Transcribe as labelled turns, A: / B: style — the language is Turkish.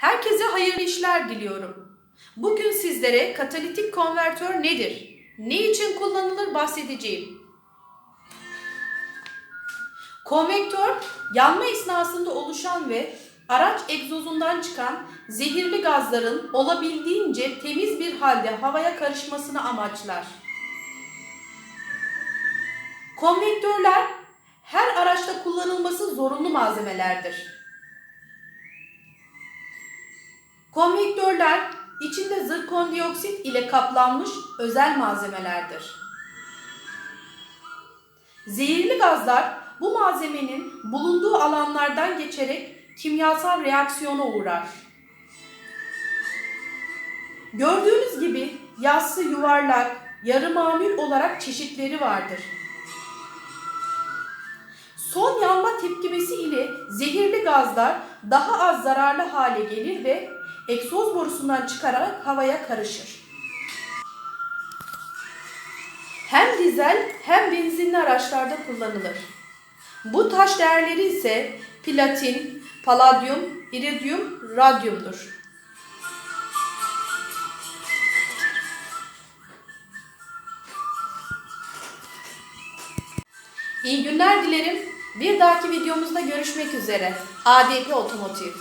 A: Herkese hayırlı işler diliyorum. Bugün sizlere katalitik konvertör nedir? Ne için kullanılır bahsedeceğim. Konvektör, yanma esnasında oluşan ve araç egzozundan çıkan zehirli gazların olabildiğince temiz bir halde havaya karışmasını amaçlar. Konvektörler her araçta kullanılması zorunlu malzemelerdir. Konvektörler içinde zirkondioksit ile kaplanmış özel malzemelerdir. Zehirli gazlar bu malzemenin bulunduğu alanlardan geçerek kimyasal reaksiyona uğrar. Gördüğünüz gibi yassı yuvarlak, yarı mamül olarak çeşitleri vardır. Son yanma tepkimesi ile zehirli gazlar daha az zararlı hale gelir ve egzoz borusundan çıkararak havaya karışır. Hem dizel hem benzinli araçlarda kullanılır. Bu taş değerleri ise platin, paladyum, iridyum, radyumdur. İyi günler dilerim. Bir dahaki videomuzda görüşmek üzere. ADP Otomotiv